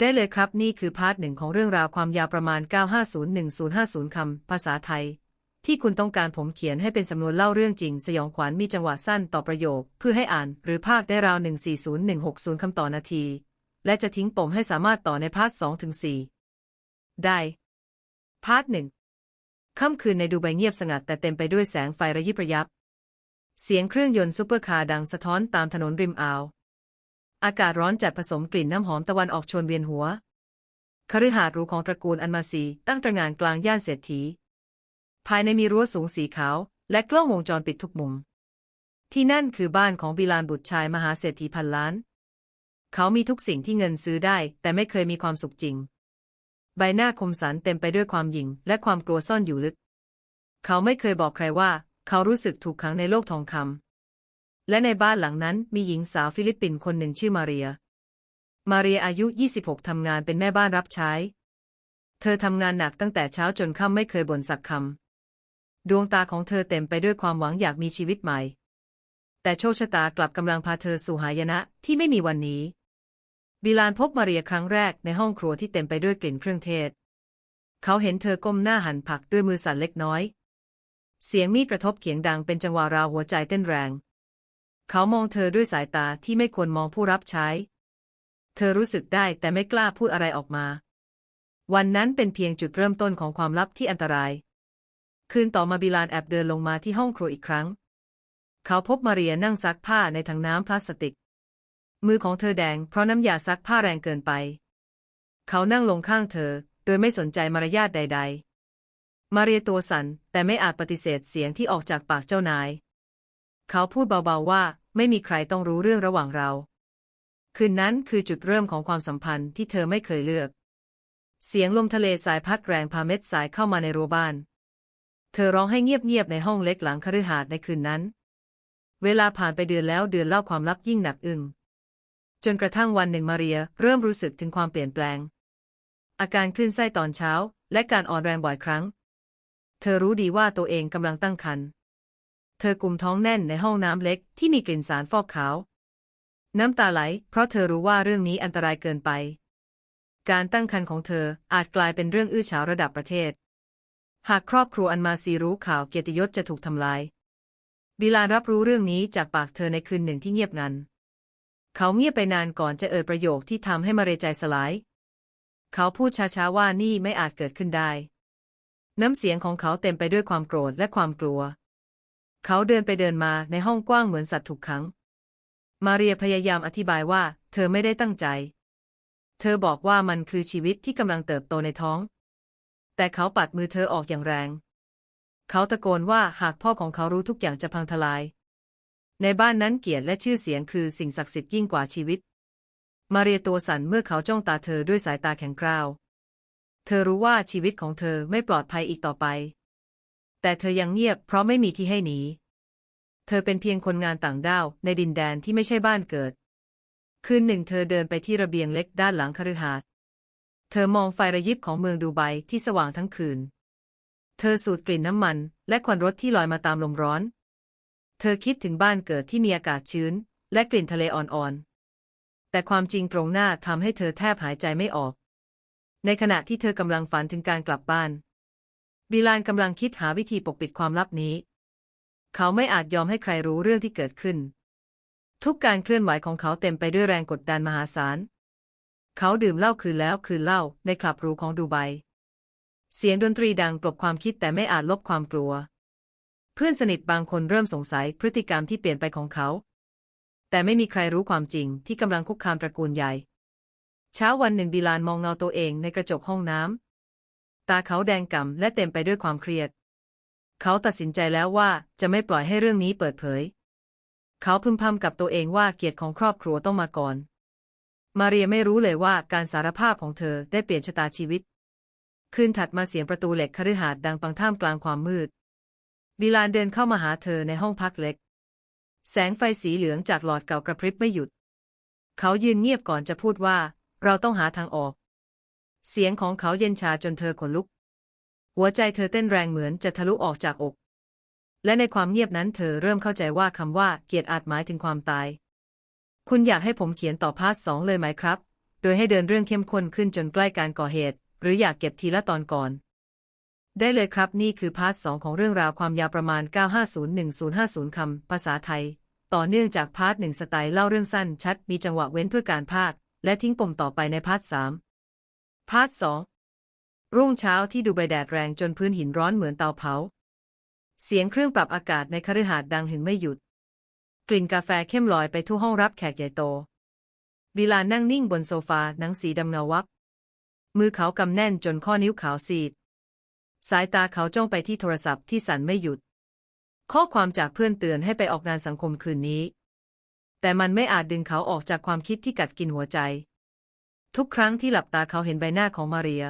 ได้เลยครับนี่คือพาร์ทหนึ่งของเรื่องราวความยาวประมาณ 9501050 คำ ภาษาไทย ที่คุณต้องการผมเขียนให้เป็นสำนวนเล่าเรื่องจริง สยองขวัญมีจังหวะสั้นต่อประโยค เพื่อให้อ่านหรือภาคได้ราว 140160 คำต่อนาที และจะทิ้งปมให้สามารถต่อในพาร์ท2ถึง4ได้ พาร์ทหนึ่งค่ำคืนในดูไบเงียบสงัดแต่เต็มไปด้วยแสงไฟระยิบระยับ เสียงเครื่องยนต์ซุปเปอร์คาร์ดังสะท้อนตามถนนริมอ่าว อากาศร้อนจัดผสมกลิ่นน้ำหอมตะวันออกชวนเวียนหัว คฤหาสน์หรูของตระกูลอันมาซีตั้งตระงานกลางย่านเศรษฐี ภายในมีรั้วสูงสีขาว และกล้องวงจรปิดทุกมุม ที่นั่นคือบ้านของบิลานบุตรชายมหาเศรษฐีพันล้าน เขามีทุกสิ่งที่เงินซื้อได้ แต่ไม่เคยมีความสุขจริง ใบหน้าคมสันเต็มไปด้วยความหยิ่งและความกลัวซ่อนอยู่ลึก เขาไม่เคยบอกใครว่า เขารู้สึกถูกขังในโลกทองคำ และในบ้านหลังนั้นมีหญิงสาวฟิลิปปินส์คนหนึ่งชื่อมาเรีย มาเรียอายุ 26 ทำงานเป็นแม่บ้านรับใช้ เธอทำงานหนักตั้งแต่เช้าจนค่ำไม่เคยบ่นสักคำ ดวงตาของเธอเต็มไปด้วยความหวังอยากมีชีวิตใหม่ แต่โชคชะตากลับกำลังพาเธอสู่หายนะที่ไม่มีวันนี้ บิลานพบมาเรียครั้งแรกในห้องครัวที่เต็มไปด้วยกลิ่นเครื่องเทศ เขาเห็นเธอก้มหน้าหั่นผักด้วยมือสั่นเล็กน้อย เสียงมีดกระทบเขียงดังเป็นจังหวะราวหัวใจเต้นแรง เขามองเธอด้วยสายตาที่ไม่ควรมองผู้รับใช้ เธอรู้สึกได้แต่ไม่กล้าพูดอะไรออกมา วันนั้นเป็นเพียงจุดเริ่มต้นของความลับที่อันตราย คืนต่อมาบิลานแอบเดินลงมาที่ห้องครัวอีกครั้ง เขาพบมาเรียนั่งซักผ้าในถังน้ำพลาสติก มือของเธอแดงเพราะน้ำยาซักผ้าแรงเกินไป เขานั่งลงข้างเธอ โดยไม่สนใจมารยาทใด ๆ มาเรียตัวสั่นแต่ไม่อาจปฏิเสธเสียงที่ออกจากปากเจ้านาย เขาพูดเบาๆว่า ไม่มีใครต้องรู้เรื่องระหว่างเรา คืนนั้นคือจุดเริ่มของความสัมพันธ์ที่เธอไม่เคยเลือก เสียงลมทะเลสายพัดแรงพาเม็ดสายเข้ามาในรั้วบ้าน เธอร้องให้เงียบๆในห้องเล็กหลังคฤหาสน์ในคืนนั้น เวลาผ่านไปเดือนแล้วเดือนเล่าความลับยิ่งหนักอึ้งจนกระทั่งวันหนึ่งมาเรียเริ่มรู้สึกถึงความเปลี่ยนแปลง อาการคลื่นไส้ตอนเช้า และการอ่อนแรงบ่อยครั้ง เธอรู้ดีว่าตัวเองกำลังตั้งครรภ์ ธอกุมท้องแน่นในห้องน้ำเล็กที่มีกลิ่นสารฟอกขาว น้ำตาไหล เพราะเธอรู้ว่าเรื่องนี้อันตรายเกินไป การตั้งครรภ์ของเธออาจกลายเป็นเรื่องอื้อฉาวระดับประเทศ หากครอบครัวอันมาซีรู้ข่าวเกียรติยศจะถูกทำลาย บิลารับรู้เรื่องนี้จากปากเธอในคืนหนึ่งที่เงียบงัน เขาเงียบไปนานก่อนจะเอ่ยประโยคที่ทำให้มาเรใจสลาย เขาพูดช้าๆว่านี่ไม่อาจเกิดขึ้นได้ น้ำเสียงของเขาเต็มไปด้วยความโกรธและความกลัว เขาเดินไปเดินมาในห้องกว้างเหมือนสัตว์ถูกขัง มาเรียพยายามอธิบายว่า เธอไม่ได้ตั้งใจ เธอบอกว่ามันคือชีวิตที่กำลังเติบโตในท้อง แต่เขาปัดมือเธอออกอย่างแรง เขาตะโกนว่าหากพ่อของเขารู้ทุกอย่างจะพังทลาย ในบ้านนั้นเกียรติและชื่อเสียงคือสิ่งศักดิ์สิทธิ์ยิ่งกว่าชีวิต มาเรียตัวสั่นเมื่อเขาจ้องตาเธอด้วยสายตาแข็งกร้าว เธอรู้ว่าชีวิตของเธอไม่ปลอดภัยอีกต่อไป แต่เธอยังเงียบเพราะไม่มีที่ให้หนี เธอเป็นเพียงคนงานต่างด้าวในดินแดนที่ไม่ใช่บ้านเกิด คืนหนึ่งเธอเดินไปที่ระเบียงเล็กด้านหลังคฤหาสน์เธอมองไฟระยิบของเมืองดูไบที่สว่างทั้งคืน เธอสูดกลิ่นน้ำมัน และควันรถที่ลอยมาตามลมร้อน เธอคิดถึงบ้านเกิดที่มีอากาศชื้น และกลิ่นทะเลอ่อนๆ แต่ความจริงตรงหน้าทำให้เธอแทบหายใจไม่ออก ในขณะที่เธอกำลังฝันถึงการกลับบ้าน บิลานกำลังคิดหาวิธีปกปิดความลับนี้ เขาไม่อาจยอมให้ใครรู้เรื่องที่เกิดขึ้น ทุกการเคลื่อนไหวของเขาเต็มไปด้วยแรงกดดันมหาศาล เขาดื่มเหล้าคืนแล้วคืนเหล้าในคลับรูของดูไบ เสียงดนตรีดังกลบความคิดแต่ไม่อาจลบความกลัว เพื่อนสนิทบางคนเริ่มสงสัยพฤติกรรมที่เปลี่ยนไปของเขา แต่ไม่มีใครรู้ความจริงที่กำลังคุกคามตระกูลใหญ่ เช้าวันหนึ่งบิลานมองเงาตัวเองในกระจกห้องน้ำ ตาเขาแดงก่ำและเต็มไปด้วยความเครียด เขาตัดสินใจแล้วว่าจะไม่ปล่อยให้เรื่องนี้เปิดเผย เขาพึมพำกับตัวเองว่าเกียรติของครอบครัวต้องมาก่อน มาเรียไม่รู้เลยว่าการสารภาพของเธอได้เปลี่ยนชะตาชีวิต คืนถัดมาเสียงประตูเหล็กคฤหาสน์ดังปังท่ามกลางความมืด บิลานเดินเข้ามาหาเธอในห้องพักเล็ก แสงไฟสีเหลืองจากหลอดเก่ากระพริบไม่หยุด เขายืนเงียบก่อนจะพูดว่า เราต้องหาทางออก เสียงของเขาเย็นชาจนเธอขนลุก หัวใจเธอเต้นแรงเหมือนจะทะลุออกจากอก และในความเงียบนั้นเธอเริ่มเข้าใจว่าคำว่าเกียรติอาจหมายถึงความตาย คุณอยากให้ผมเขียนต่อพาร์ทสองเลยไหมครับ โดยให้เดินเรื่องเข้มข้นขึ้นจนใกล้การก่อเหตุ หรืออยากเก็บทีละตอนก่อน ได้เลยครับนี่คือพาร์ท2ของเรื่องราวความยาวประมาณ 9501050 คำภาษาไทย ต่อเนื่องจากพาร์ท1สไตล์เล่าเรื่องสั้นชัด มีจังหวะเว้นเพื่อการพากและทิ้งปมต่อไปในพาร์ท3 พาร์ท2รุ่งเช้าที่ดูใบแดดแรงจนพื้นหินร้อนเหมือนเตาเผา เสียงเครื่องปรับอากาศในคฤหาสน์ดังหึงไม่หยุด กลิ่นกาแฟเข้มลอยไปทั่วห้องรับแขกใหญ่โต บิลานั่งนิ่งบนโซฟาหนังสีดำเงาวับ มือเขากำแน่นจนข้อนิ้วขาวซีด สายตาเขาจ้องไปที่โทรศัพท์ที่สั่นไม่หยุด ข้อความจากเพื่อนเตือนให้ไปออกงานสังคมคืนนี้ แต่มันไม่อาจดึงเขาออกจากความคิดที่กัดกินหัวใจ ทุกครั้งที่หลับตาเขาเห็นใบหน้าของมาเรีย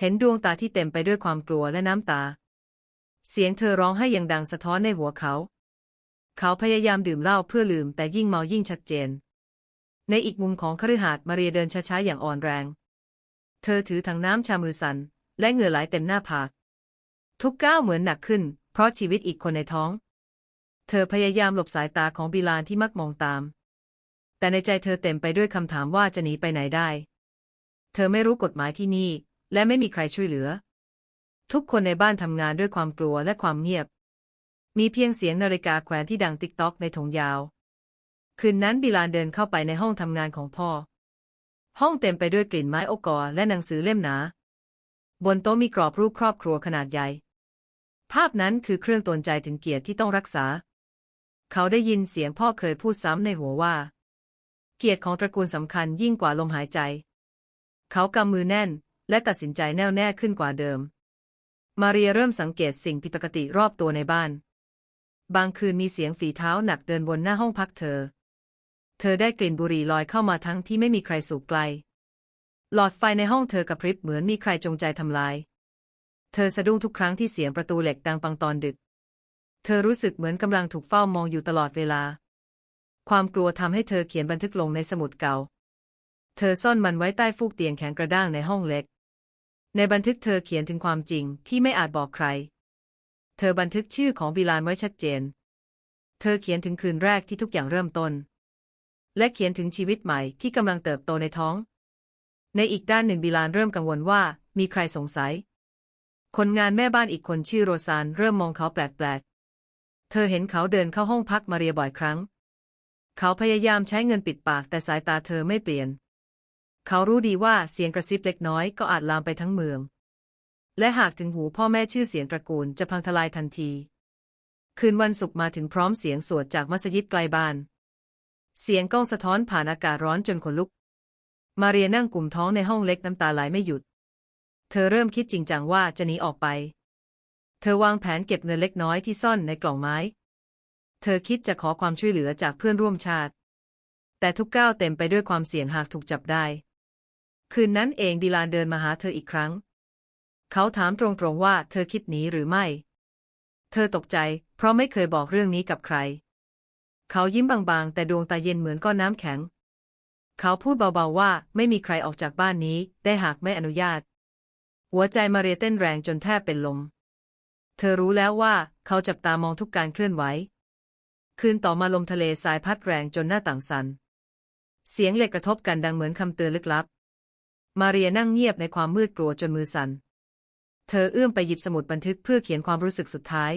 เห็นดวงตาที่เต็มไปด้วยความกลัวและน้ำตา เสียงเธอร้องให้ยังดังสะท้อนในหัวเขา เขาพยายามดื่มเหล้าเพื่อลืมแต่ยิ่งเมายิ่งชัดเจน ในอีกมุมของคฤหาสน์มาเรียเดินช้าๆอย่างอ่อนแรง เธอถือถังน้ำชามือสัน่นและเหงื่อไหลเต็มหน้าผาก ทุกก้าวเหมือนหนักขึ้น เพราะชีวิตอีกคนในท้อง เธอพยายามหลบสายตาของบิลานที่มักมองตาม แต่ในใจเธอเต็มไปด้วยคำถามว่าจะหนีไปไหนได้ เธอไม่รู้กฎหมายที่นี่ และไม่มีใครช่วยเหลือ ทุกคนในบ้านทำงานด้วยความกลัวและความเงียบ มีเพียงเสียงนาฬิกาแขวนที่ดังติ๊กตอกในถงยาว คืนนั้นบิลานเดินเข้าไปในห้องทำงานของพ่อ ห้องเต็มไปด้วยกลิ่นไม้อกอและหนังสือเล่มหนา บนโต๊ะมีกรอบรูปครอบครัวขนาดใหญ่ ภาพนั้นคือเครื่องตนใจถึงเกียรติที่ต้องรักษา เขาได้ยินเสียงพ่อเคยพูดซ้ำในหัวว่า เกียรติของตระกูลสำคัญยิ่งกว่าลมหายใจ เขากำมือแน่น และตัดสินใจแน่วแน่ขึ้นกว่าเดิม มาเรียเริ่มสังเกตสิ่งผิดปกติรอบตัวในบ้าน บางคืนมีเสียงฝีเท้าหนักเดินบนหน้าห้องพักเธอ เธอได้กลิ่นบุหรี่ลอยเข้ามาทั้งที่ไม่มีใครสูบไกล หลอดไฟในห้องเธอกระพริบเหมือนมีใครจงใจทำลาย เธอสะดุ้งทุกครั้งที่เสียงประตูเหล็กดังปังตอนดึก เธอรู้สึกเหมือนกำลังถูกเฝ้ามองอยู่ตลอดเวลา ความกลัวทำให้เธอเขียนบันทึกลงในสมุดเก่า เธอซ่อนมันไว้ใต้ฟูกเตียงแข็งกระด้างในห้องเล็ก ในบันทึกเธอเขียนถึงความจริงที่ไม่อาจบอกใคร เธอบันทึกชื่อของบิลานไว้ชัดเจน เธอเขียนถึงคืนแรกที่ทุกอย่างเริ่มต้น และเขียนถึงชีวิตใหม่ที่กำลังเติบโตในท้อง ในอีกด้านหนึ่งบิลานเริ่มกังวลว่ามีใครสงสัย คนงานแม่บ้านอีกคนชื่อโรซานเริ่มมองเขาแปลกๆ เธอเห็นเขาเดินเข้าห้องพักมาเรียบ่อยครั้ง เขาพยายามใช้เงินปิดปากแต่สายตาเธอไม่เปลี่ยน เขารู้ดีว่าเสียงกระซิบเล็กน้อยก็อาจลามไปทั้งเมือง และหากถึงหูพ่อแม่ชื่อเสียงตระกูลจะพังทลายทันที คืนวันศุกร์มาถึงพร้อมเสียงสวดจากมัสยิดไกลบ้าน เสียงก้องสะท้อนผ่านอากาศร้อนจนขนลุก มาเรียนั่งกลุ่มท้องในห้องเล็กน้ำตาไหลไม่หยุด เธอเริ่มคิดจริงจังว่าจะหนีออกไป เธอวางแผนเก็บเงินเล็กน้อยที่ซ่อนในกล่องไม้ เธอคิดจะขอความช่วยเหลือจากเพื่อนร่วมชาติ แต่ทุกก้าวเต็มไปด้วยความเสี่ยงหากถูกจับได้ คืนนั้นเองดิลานเดินมาหาเธออีกครั้ง เขาถามตรงๆว่าเธอคิดหนีหรือไม่ เธอตกใจ เพราะไม่เคยบอกเรื่องนี้กับใคร เขายิ้มบางๆ แต่ดวงตาเย็นเหมือนก้อนน้ำแข็ง เขาพูดเบาๆว่าไม่มีใครออกจากบ้านนี้ ได้หากไม่อนุญาต หัวใจมาเรียเต้นแรงจนแทบเป็นลมเธอรู้แล้วว่าเขาจับตามองทุกการเคลื่อนไหว คืนต่อมาลมทะเลทรายพัดแรงจนหน้าต่างสั่นเสียงเหล็กกระทบกันดังเหมือนคำเตือนลึกลับ มาเรียนั่งเงียบในความมืดกลัวจนมือสัน่น เธอเอื้อมไปหยิบสมุดบันทึกเพื่อเขียนความรู้สึกสุดท้าย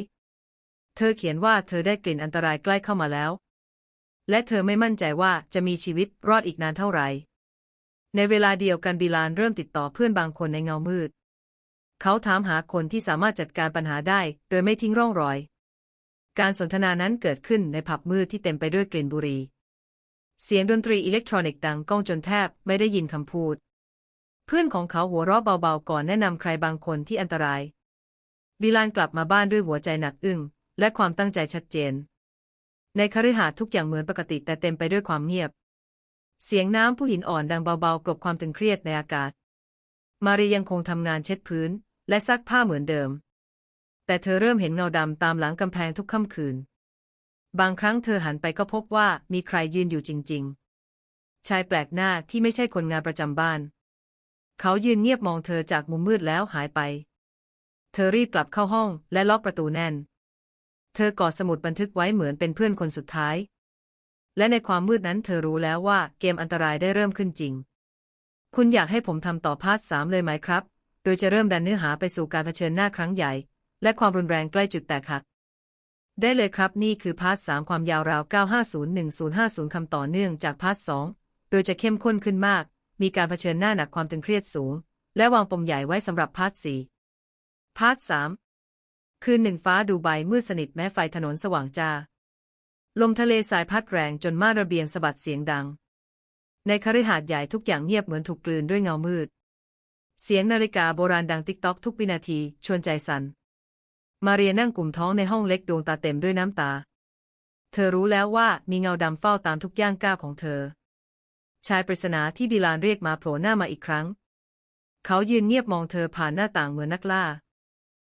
เธอเขียนว่าเธอได้กลิ่นอันตรายใกล้เข้ามาแล้ว และเธอไม่มั่นใจว่าจะมีชีวิตรอดอีกนานเท่าไหร่ ในเวลาเดียวกันบิลานเริ่มติดต่อเพื่อนบางคนในเงามืด เขาถามหาคนที่สามารถจัดการปัญหาได้ โดยไม่ทิ้งร่องรอย การสนทนานั้นเกิดขึ้นในผับมืดที่เต็มไปด้วยกลิ่นบุหรี่ เสียงดนตรีอิเล็กทรอนิกส์ดังก้องจนแทบไม่ได้ยินคำพูด เพื่อนของเขาหัวเราะเบาๆก่อนแนะนำใครบางคนที่อันตราย บิลานกลับมาบ้านด้วยหัวใจหนักอึ้งและความตั้งใจชัดเจน ในคฤหาสน์ทุกอย่างเหมือนปกติแต่เต็มไปด้วยความเงียบ เสียงน้ำผู้หินอ่อนดังเบาๆกลบความตึงเครียดในอากาศ มารียังคงทำงานเช็ดพื้น และซักผ้าเหมือนเดิม แต่เธอเริ่มเห็นเงาดำตามหลังกำแพงทุกค่ำคืน บางครั้งเธอหันไปก็พบว่ามีใครยืนอยู่จริง ๆ ชายแปลกหน้าที่ไม่ใช่คนงานประจำบ้าน เขายืนเงียบมองเธอจากมุมมืดแล้วหายไป เธอรีบกลับเข้าห้องและล็อกประตูแน่น เธอกอดสมุดบันทึกไว้เหมือนเป็นเพื่อนคนสุดท้าย และในความมืดนั้นเธอรู้แล้วว่าเกมอันตรายได้เริ่มขึ้นจริง คุณอยากให้ผมทำต่อพาร์ทสามเลยไหมครับ โดยจะเริ่มดันเนื้อหาไปสู่การเผชิญหน้าครั้งใหญ่ และความรุนแรงใกล้จุดแตกหัก ได้เลยครับนี่คือพาร์ทสามความยาวราว 9501050 คำต่อเนื่องจากพาร์ทสองโดยจะเข้มข้นขึ้นมาก มีการเผชิญหน้าหนักความตึงเครียดสูง และวางปมใหญ่ไว้สำหรับพาร์ทสี่พาร์ทสามคืนหนึ่งฟ้าดูใบมืดสนิทแม้ไฟถนนสว่างจ้า ลมทะเลสายพัดแรงจนม่านระเบียงสะบัดเสียงดัง ในคฤหาสน์ใหญ่ทุกอย่างเงียบเหมือนถูกกลืนด้วยเงามืดเสียงนาฬิกาโบราณดังติ๊กต๊อกทุกวินาที ชวนใจสัน่น มาเรียนั่งกลุ่มท้องในห้องเล็กดวงตาเต็มด้วยน้ำตา เธอรู้แล้วว่ามีเงาดำเฝ้าตามทุกย่างก้าวของเธอ ชายปริศนาที่บิลานเรียกมาโผล่หน้ามาอีกครั้ง เขายืนเงียบมองเธอผ่านหน้าต่างเหมือนนักล่า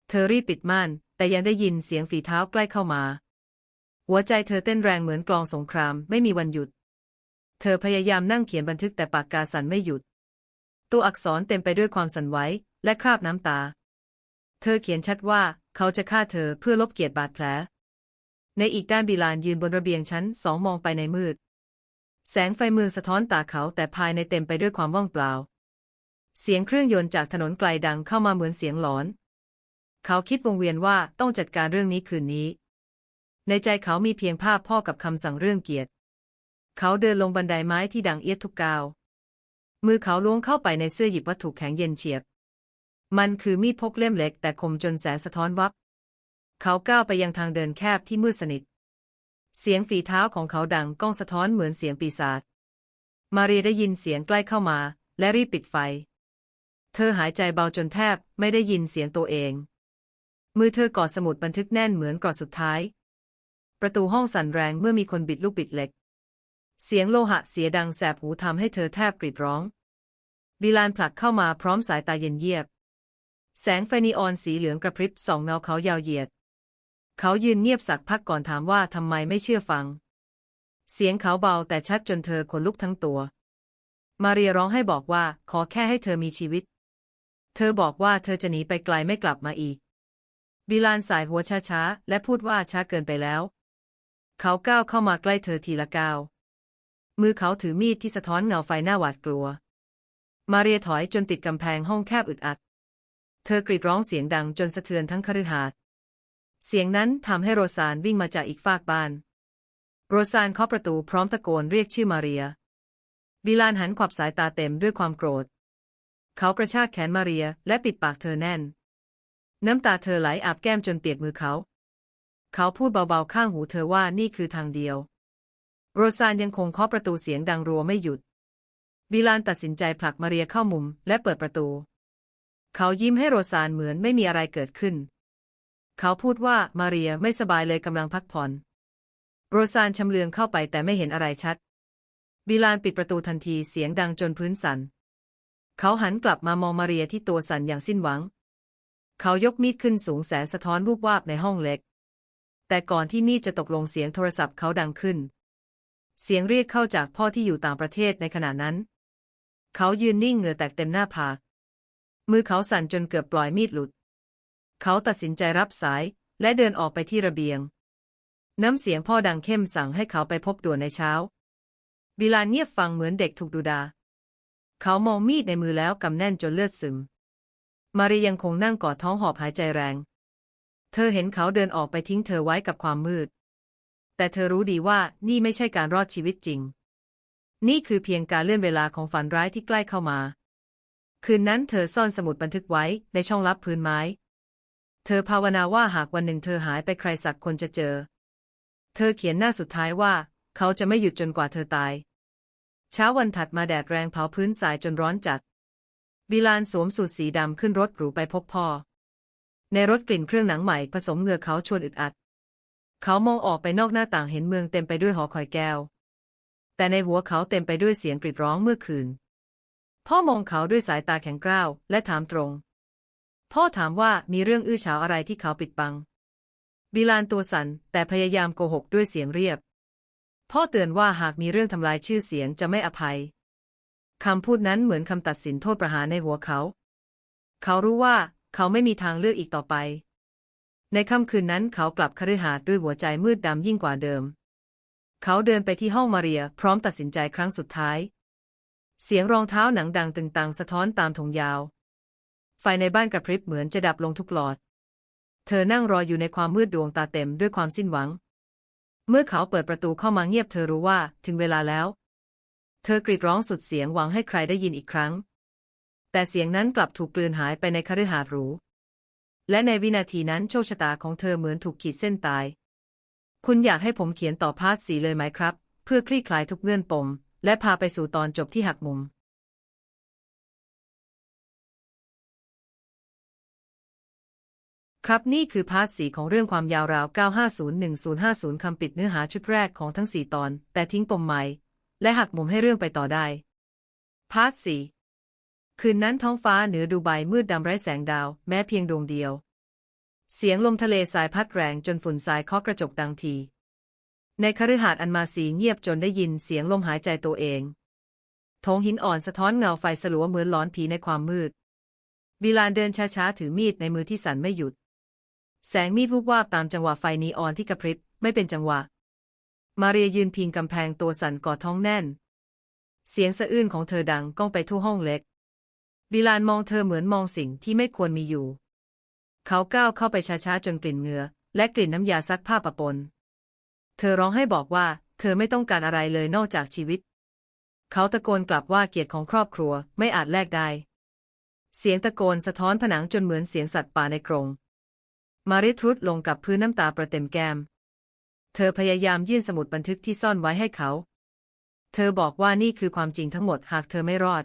เธอรีบปิดม่าน แต่ยังได้ยินเสียงฝีเท้าใกล้เข้ามา หัวใจเธอเต้นแรงเหมือนกลองสงครามไม่มีวันหยุด เธอพยายามนั่งเขียนบันทึกแต่ปากกาสั่นไม่หยุด ตัวอักษรเต็มไปด้วยความสั่นไหวและคราบน้ำตา เธอเขียนชัดว่า เขาจะฆ่าเธอเพื่อลบเกียรติบาดแผล ในอีกด้านบิลานยืนบนระเบียงชั้นสองมองไปในมืด แสงไฟเมืองสะท้อนตาเขาแต่ภายในเต็มไปด้วยความว่างเปล่า เสียงเครื่องยนต์จากถนนไกลดังเข้ามาเหมือนเสียงหลอน เขาคิดวงเวียนว่าต้องจัดการเรื่องนี้คืนนี้ ในใจเขามีเพียงภาพพ่อกับคำสั่งเรื่องเกียรติ เขาเดินลงบันไดไม้ที่ดังเอียดทุกก้าวมือเขาล้วงเข้าไปในเสื้อหยิบวัตถุแข็งเย็นเฉียบ มันคือมีดพกเล่มเล็กแต่คมจนแสงสะท้อนวับ เขาก้าวไปยังทางเดินแคบที่มืดสนิท เสียงฝีเท้าของเขาดังก้องสะท้อนเหมือนเสียงปีศาจ มารีได้ยินเสียงใกล้เข้ามา และรีบปิดไฟ เธอหายใจเบาจนแทบไม่ได้ยินเสียงตัวเอง มือเธอกอดสมุดบันทึกแน่นเหมือนกรอดสุดท้าย ประตูห้องสั่นแรงเมื่อมีคนบิดลูกบิดเหล็ก เสียงโลหะเสียดังแสบหูทำให้เธอแทบกรีดร้องบิลานผลักเข้ามาพร้อมสายตาเย็นเยียบ แสงไฟนีออนสีเหลืองกระพริบส่องเงาเขายาวเหยียด เขายืนเงียบสักพักก่อนถามว่าทำไมไม่เชื่อฟัง เสียงเขาเบาแต่ชัดจนเธอขนลุกทั้งตัว มาเรียร้องให้บอกว่าขอแค่ให้เธอมีชีวิต เธอบอกว่าเธอจะหนีไปไกลไม่กลับมาอีก บิลานสายหัวช้าๆ และพูดว่าช้าเกินไปแล้ว เขาก้าวเข้ามาใกล้เธอทีละก้าว มือเขาถือมีดที่สะท้อนเงาไฟหน้าหวาดกลัว มาเรียถอยจนติดกำแพงห้องแคบอึดอัด เธอกรีดร้องเสียงดังจนสะเทือนทั้งคฤหาสน์เสียงนั้นทำให้โรซานวิ่งมาจากอีกฟากบ้าน โรซานเคาะประตูพร้อมตะโกนเรียกชื่อมาเรีย บิลานหันขวับสายตาเต็มด้วยความโกรธ เขากระชากแขนมาเรียและปิดปากเธอแน่น น้ำตาเธอไหลอาบแก้มจนเปียกมือเขา เขาพูดเบาๆข้างหูเธอว่านี่คือทางเดียว โรซานยังคงเคาะประตูเสียงดังรัวไม่หยุด บิลานตัดสินใจผลักมาเรียเข้ามุมและเปิดประตู เขายิ้มให้โรซานเหมือนไม่มีอะไรเกิดขึ้น เขาพูดว่ามาเรียไม่สบายเลยกำลังพักผ่อน โรซานชำเลืองเข้าไปแต่ไม่เห็นอะไรชัด บิลานปิดประตูทันทีเสียงดังจนพื้นสั่น เขาหันกลับมามองมาเรียที่ตัวสั่นอย่างสิ้นหวัง เขายกมีดขึ้นสูงแสงสะท้อนวูบวาบในห้องเล็ก แต่ก่อนที่มีดจะตกลงเสียงโทรศัพท์เขาดังขึ้น เสียงเรียกเข้าจากพ่อที่อยู่ต่างประเทศในขณะนั้น เขายืนนิ่งเหงื่อแตกเต็มหน้าผาก มือเขาสั่นจนเกือบปล่อยมีดหลุด เขาตัดสินใจรับสายและเดินออกไปที่ระเบียง น้ำเสียงพ่อดังเข้มสั่งให้เขาไปพบด่วนในเช้า บิลานเงียบฟังเหมือนเด็กถูกดูดา เขามองมีดในมือแล้วกำแน่นจนเลือดซึม มารียังคงนั่งกอดท้องหอบหายใจแรง เธอเห็นเขาเดินออกไปทิ้งเธอไว้กับความมืด แต่เธอรู้ดีว่านี่ไม่ใช่การรอดชีวิตจริง นี่คือเพียงการเลื่อนเวลาของฝันร้ายที่ใกล้เข้ามา คืนนั้นเธอซ่อนสมุดบันทึกไว้ในช่องลับพื้นไม้ เธอภาวนาว่าหากวันหนึ่งเธอหายไปใครสักคนจะเจอ เธอเขียนหน้าสุดท้ายว่า เขาจะไม่หยุดจนกว่าเธอตาย เช้าวันถัดมาแดดแรงเผาพื้นสายจนร้อนจัด บิลานสวมสูทสีดำขึ้นรถหรูไปพบพ่อ ในรถกลิ่นเครื่องหนังใหม่ผสมเหงื่อเขาชวนอึดอัด เขามองออกไปนอกหน้าต่างเห็นเมืองเต็มไปด้วยหอคอยแก้ว แต่ในหัวเขาเต็มไปด้วยเสียงกรีดร้องเมื่อคืน พ่อมองเขาด้วยสายตาแข็งกร้าวและถามตรง พ่อถามว่ามีเรื่องอื้อฉาวอะไรที่เขาปิดบัง บิลานตัวสัน่นแต่พยายามโกหกด้วยเสียงเรียบ พ่อเตือนว่าหากมีเรื่องทำลายชื่อเสียงจะไม่อภัยคำพูดนั้นเหมือนคำตัดสินโทษประหารในหัวเขา เขารู้ว่าเขาไม่มีทางเลือกอีกต่อไป ในค่ำคืนนั้นเขากลับคฤหาสน์ด้วยหัวใจมืดดำยิ่งกว่าเดิม เขาเดินไปที่ห้องมาเรียพร้อมตัดสินใจครั้งสุดท้าย เสียงรองเท้าหนังดังตึงตังสะท้อนตามธงยาว ไฟในบ้านกระพริบเหมือนจะดับลงทุกหลอด เธอนั่งรออยู่ในความมืดดวงตาเต็มด้วยความสิ้นหวัง เมื่อเขาเปิดประตูเข้ามาเงียบเธอรู้ว่าถึงเวลาแล้ว เธอกรีดร้องสุดเสียงหวังให้ใครได้ยินอีกครั้ง แต่เสียงนั้นกลับถูกกลืนหายไปในคฤหาสน์หรู และในวินาทีนั้นโชคชะตาของเธอเหมือนถูกขีดเส้นตาย คุณอยากให้ผมเขียนต่อพาร์ทสีเลยไหมครับ เพื่อคลี่คลายทุกเงื่อนปม และพาไปสู่ตอนจบที่หักมุมครับนี่คือพาร์ทสีของเรื่องความยาวราว 9501050 คำปิดเนื้อหาชุดแรกของทั้ง 4 ตอน แต่ทิ้งปมใหม่และหักมุมให้เรื่องไปต่อได้ พาร์ทสีคืนนั้นท้องฟ้าเหนือดูไบมืดดำไร้แสงดาว แม้เพียงดวงเดียว เสียงลมทะเลสายพัดแรงจนฝุ่นทรายเคาะกระจกดังที ในคฤหาสน์อันมาสีเงียบจนได้ยินเสียงลมหายใจตัวเองโถงหินอ่อนสะท้อนเงาไฟสลัวเหมือนหลอนผีในความมืดบิลานเดินช้าๆถือมีดในมือที่สั่นไม่หยุด แสงมีดวูบวาบตามจังหวะไฟนีออนที่กระพริบไม่เป็นจังหวะ มาเรียยืนพิงกำแพงตัวสั่นกอดท้องแน่น เสียงสะอื้นของเธอดังก้องไปทั่วห้องเล็ก บิลานมองเธอเหมือนมองสิ่งที่ไม่ควรมีอยู่ เขาก้าวเข้าไปช้าๆจนกลิ่นเหงื่อและกลิ่นน้ำยาซักผ้าปะปน เธอร้องให้บอกว่า เธอไม่ต้องการอะไรเลยนอกจากชีวิต เขาตะโกนกลับว่าเกียรติของครอบครัวไม่อาจแลกได้ เสียงตะโกนสะท้อนผนังจนเหมือนเสียงสัตว์ป่าในกรง มาริทรุดลงกับพื้นน้ำตาประเต็มแก้ม เธอพยายามยื่นสมุดบันทึกที่ซ่อนไว้ให้เขา เธอบอกว่านี่คือความจริงทั้งหมดหากเธอไม่รอด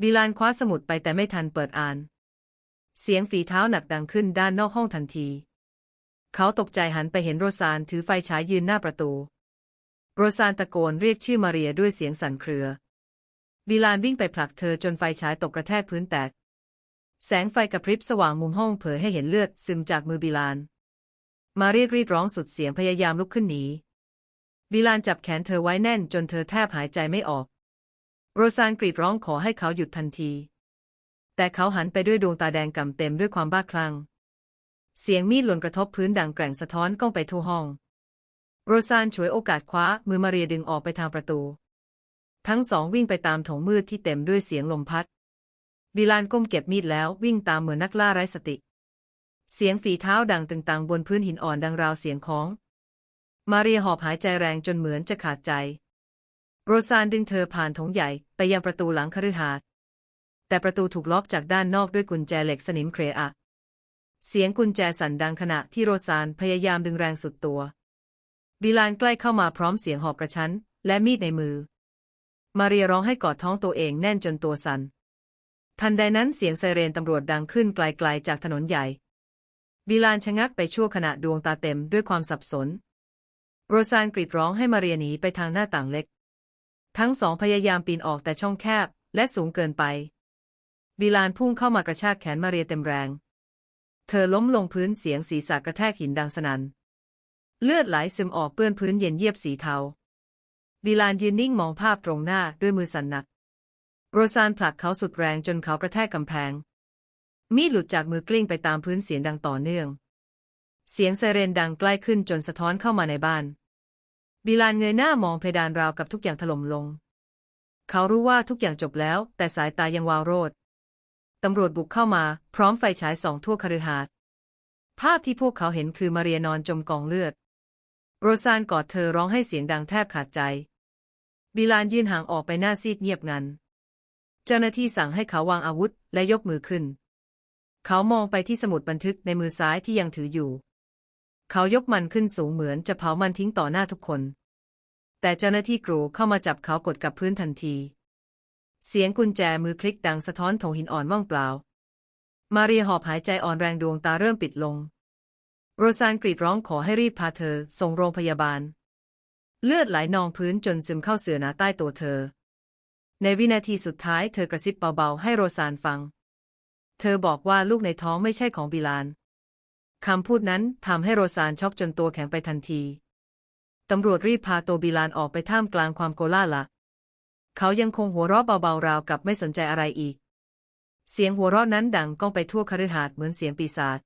บิลานคว้าสมุดไปแต่ไม่ทันเปิดอ่าน เสียงฝีเท้าหนักดังขึ้นด้านนอกห้องทันที เขาตกใจหันไปเห็นโรซานถือไฟฉายยืนหน้าประตู โรซานตะโกนเรียกชื่อมาเรียด้วยเสียงสั่นเครือ บิลานวิ่งไปผลักเธอจนไฟฉายตกกระแทกพื้นแตก แสงไฟกระพริบสว่างมุมห้องเผยให้เห็นเลือดซึมจากมือบิลาน มาเรียกรีบร้องสุดเสียงพยายามลุกขึ้นหนี บิลานจับแขนเธอไว้แน่นจนเธอแทบหายใจไม่ออก โรซานกรีดร้องขอให้เขาหยุดทันที แต่เขาหันไปด้วยดวงตาแดงก่ำเต็มด้วยความบ้าคลั่ง เสียงมีดหล่นกระทบพื้นดังแกร่งสะท้อนก้องไปทั่วห้อง โรซานฉวยโอกาสคว้ามือมาเรียดึงออกไปทางประตู ทั้งสองวิ่งไปตามถงมืดที่เต็มด้วยเสียงลมพัด บิลานก้มเก็บมีดแล้ววิ่งตามเหมือนนักล่าไร้สติ เสียงฝีเท้าดังตึงตังบนพื้นหินอ่อนดังราวเสียงของ มาเรียหอบหายใจแรงจนเหมือนจะขาดใจ โรซานดึงเธอผ่านถงใหญ่ไปยังประตูหลังคฤหาสน์แต่ประตูถูกล็อกจากด้านนอกด้วยกุญแจเหล็กสนิมเครอะ เสียงกุญแจสั่นดังขณะที่โรซานพยายามดึงแรงสุดตัว บิลานใกล้เข้ามาพร้อมเสียงหอบกระชั้น และมีดในมือ มาเรียร้องให้กอดท้องตัวเองแน่นจนตัวสัน่น ทันใดนั้นเสียงไซเรนตำรวจดังขึ้นไกลๆจากถนนใหญ่ บิลานชะงักไปชั่วขณะดวงตาเต็มด้วยความสับสน โรซานกรีดร้องให้มาเรียหนีไปทางหน้าต่างเล็ก ทั้งสองพยายามปีนออกแต่ช่องแคบและสูงเกินไป บิลานพุ่งเข้ามากระชากแขนมาเรียเต็มแรง เธอล้มลงพื้นเสียงศีรษะกระแทกหินดังสนัน่น เลือดไหลซึมออกเปื้อนพื้นเย็นเยียบสีเทา บิลานยืนนิ่งมองภาพตรงหน้าด้วยมือสั่นหนัก โรซานผลักเขาสุดแรงจนเขากระแทกกำแพง มีดหลุดจากมือกลิ้งไปตามพื้นเสียงดังต่อเนื่อง เสียงไซเรนดังใกล้ขึ้นจนสะท้อนเข้ามาในบ้าน บิลานเงยหน้ามองเพดานราวกับทุกอย่างถล่มลง เขารู้ว่าทุกอย่างจบแล้ว แต่สายตายังวาวโรด ตำรวจบุกเข้ามา พร้อมไฟฉายส่องทั่วคฤหาสน์ภาพที่พวกเขาเห็นคือมาเรียนอนจมกองเลือด โรซานกอดเธอร้องให้เสียงดังแทบขาดใจ บิลานยื่นห่างออกไปหน้าซีดเงียบงัน เจ้าหน้าที่สั่งให้เขาวางอาวุธและยกมือขึ้น เขามองไปที่สมุดบันทึกในมือซ้ายที่ยังถืออยู่ เขายกมันขึ้นสูงเหมือนจะเผามันทิ้งต่อหน้าทุกคน แต่เจ้าหน้าที่กรูเข้ามาจับเขากดกับพื้นทันที เสียงกุญแจมือคลิกดังสะท้อนโถงหินอ่อนว่างเปล่า มาเรียหอบหายใจอ่อนแรงดวงตาเริ่มปิดลง โรซานกรีดร้องขอให้รีบพาเธอส่งโรงพยาบาล เลือดไหลนองพื้นจนซึมเข้าเสื่อหนาใต้ตัวเธอ ในวินาทีสุดท้ายเธอกระซิบเบาๆ ให้โรซานฟัง เธอบอกว่าลูกในท้องไม่ใช่ของบิลานคำพูดนั้นทำให้โรซานช็อกจนตัวแข็งไปทันที ตำรวจรีบพาตัวบิลานออกไปท่ามกลางความโกลาหละ เขายังคงหัวเราะเบาๆราวกับไม่สนใจอะไรอีก เสียงหัวเราะนั้นดังก้องไปทั่วคฤหาสน์เหมือนเสียงปีศาจ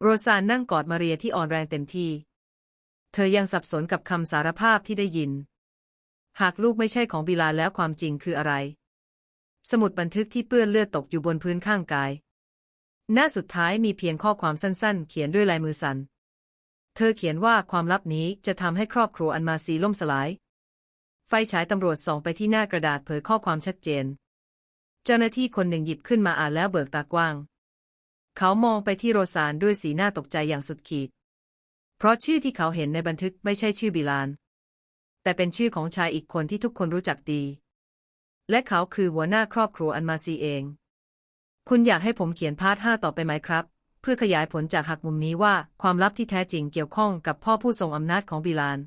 โรซานนั่งกอดมาเรียที่อ่อนแรงเต็มที่ เธอยังสับสนกับคำสารภาพที่ได้ยิน หากลูกไม่ใช่ของบิลาแล้วความจริงคืออะไร สมุดบันทึกที่เปื้อนเลือดตกอยู่บนพื้นข้างกาย หน้าสุดท้ายมีเพียงข้อความสั้นๆ เขียนด้วยลายมือสัน เธอเขียนว่าความลับนี้จะทำให้ครอบครัวอันมาซีล่มสลาย ฉายตำรวจส่องไปที่หน้ากระดาษเผยข้อความชัดเจน เจ้าหน้าที่คนหนึ่งหยิบขึ้นมาอ่านแล้วเบิกตากว้าง เขามองไปที่โรซานด้วยสีหน้าตกใจอย่างสุดขีด เพราะชื่อที่เขาเห็นในบันทึกไม่ใช่ชื่อบิลาน แต่เป็นชื่อของชายอีกคนที่ทุกคนรู้จักดี และเขาคือหัวหน้าครอบครัวอันมาซีเอง คุณอยากให้ผมเขียนพาร์ทห้าต่อไปไหมครับ เพื่อขยายผลจากหักมุมนี้ว่าความลับที่แท้จริงเกี่ยวข้องกับพ่อผู้ทรงอำนาจของบิลาน